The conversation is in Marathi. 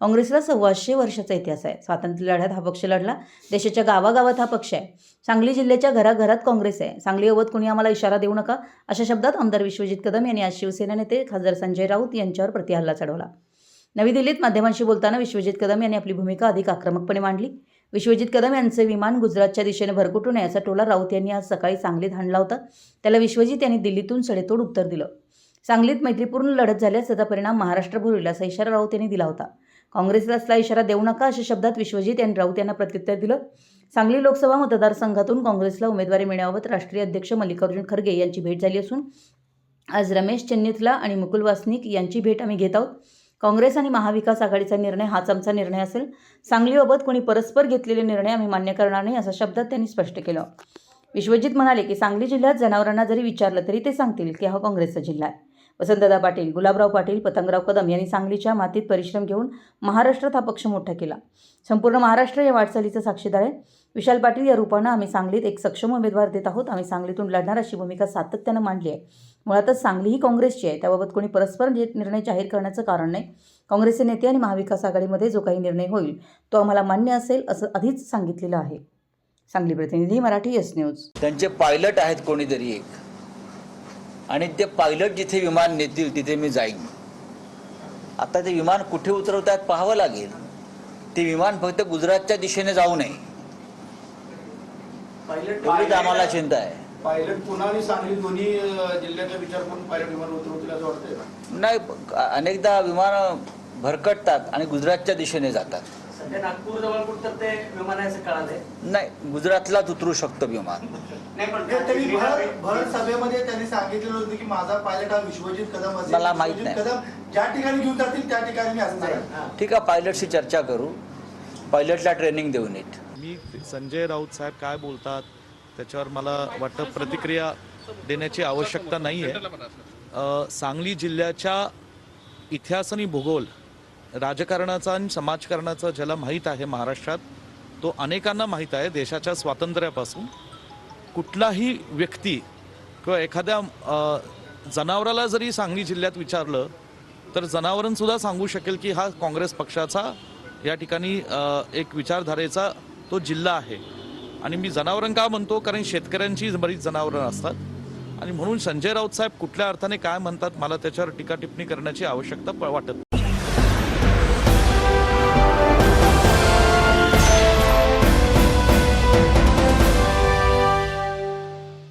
काँग्रेसला सव्वाशे वर्षाचा इतिहास आहे. स्वातंत्र्य लढ्यात हा पक्ष लढला. देशाच्या गावागावात हा पक्ष आहे. सांगली जिल्ह्याच्या घराघरात काँग्रेस आहे. सांगलीबाबत कोणी आम्हाला इशारा देऊ नका. अशा शब्दात आमदार विश्वजित कदम यांनी आज शिवसेना नेते खासदार संजय राऊत यांच्यावर प्रतिहल्ला चढवला. नवी दिल्लीत माध्यमांशी बोलताना विश्वजित कदम यांनी आपली भूमिका अधिक आक्रमकपणे मांडली. विश्वजित कदम यांचे विमान गुजरातच्या दिशेने भरकुटू नये असा टोला राऊत यांनी आज सकाळी सांगलीत हाणला होता. त्याला विश्वजित यांनी दिल्लीतून सडेतोड उत्तर दिलं. सांगलीत मैत्रीपूर्ण लढत झाल्यास त्याचा परिणाम महाराष्ट्रभर होईल असा इशारा राऊत यांनी दिला होता. काँग्रेसला असला इशारा देऊ नका अशा शब्दात विश्वजित यांनी राऊत यांना प्रत्युत्तर दिलं. सांगली लोकसभा मतदारसंघातून काँग्रेसला उमेदवारी मिळण्याबाबत राष्ट्रीय अध्यक्ष मल्लिकार्जुन खरगे यांची भेट झाली असून आज रमेश चेन्नीतला आणि मुकुल वासनिक यांची भेट आम्ही घेत आहोत. काँग्रेस आणि महाविकास आघाडीचा निर्णय हाच आमचा निर्णय असेल. सांगलीबाबत कोणी परस्पर घेतलेले निर्णय आम्ही मान्य करणार नाही अशा शब्दात त्यांनी स्पष्ट केलं. विश्वजित म्हणाले की सांगली जिल्ह्यात जनावरांना जरी विचारलं तरी ते सांगतील की हा काँग्रेसचा जिल्हा आहे. वसंतदादा पाटील गुलाबराव पाटील पतंगराव कदम यांनी सांगलीच्या मातीत परिश्रम घेऊन महाराष्ट्रात हा पक्ष मोठा केला. संपूर्ण महाराष्ट्र या वाटचालीचा साक्षीदार आहे. विशाल पाटील या रूपानं आम्ही सांगलीत एक सक्षम उमेदवार देत आहोत. आम्ही सांगलीतून लढणार अशी भूमिका सातत्यानं मांडली आहे. मुळातच सांगली ही काँग्रेसची आहे. त्याबाबत कोणी परस्पर निर्णय जाहीर करण्याचं कारण नाही. काँग्रेसचे नेते आणि महाविकास आघाडीमध्ये जो काही निर्णय होईल तो आम्हाला मान्य असेल असं आधीच सांगितलेलं आहे. सांगली प्रतिनिधी मराठी एस न्यूज त्यांचे पायलट आहेत कोणीतरी एक. आणि ते पायलट जिथे विमान नेतील तिथे मी जाईन. आता ते विमान कुठे उतरवतात पाहावं लागेल. ते विमान फक्त गुजरातच्या दिशेने जाऊ नये. पायलट एवढीच आम्हाला चिंता आहे. पायलट पुन्हा आणि सांगली? दोन्ही जिल्ह्याचा विचार करून पायलट विमान उतरवतील असं वाटतंय नाही अनेकदा विमान भरकटतात आणि गुजरातच्या दिशेने जातात. सध्या नागपूर जवळ कुठं ते विमान आहे असं कळालंय नाही गुजरातलाच उतरू शकतं विमान नाही पण ते त्यांनी भर भर सभेमध्ये त्यांनी सांगितलेलं होतं की माझा पायलट हा विश्वजित कदम असेल मला माहीत विश्वजित नाही. कदम ज्या ठिकाणी घेऊन जातील त्या ठिकाणी मी असणार आहे. हा. ठीक आहे पायलटशी चर्चा करू पायलटला ट्रेनिंग देऊ नीट मी संजय राऊत साहेब काय बोलतात त्याच्यावर मला वाटतं प्रतिक्रिया देण्याची आवश्यकता नाही आहे सांगली जिल्ह्याच्या इतिहास आणि भूगोल राजकारणाचा आणि समाजकारणाचा ज्याला माहीत आहे महाराष्ट्रात तो अनेकांना माहीत आहे देशाच्या स्वातंत्र्यापासून. कुठलाही व्यक्ती किंवा एखाद्या जनावराला जरी सांगली जिल्ह्यात विचारलं तर जनावरांसुद्धा सांगू शकेल की हा काँग्रेस पक्षाचा या ठिकाणी एक विचारधारेचा तो जिल्हा आहे. आणि मी जनावरं का म्हणतो? कारण शेतकऱ्यांची बरीच जनावरं असतात. आणि म्हणून संजय राऊत साहेब कुठल्या अर्थाने काय म्हणतात मला त्याच्यावर टीका टिप्पणी करण्याची आवश्यकता प- वाटत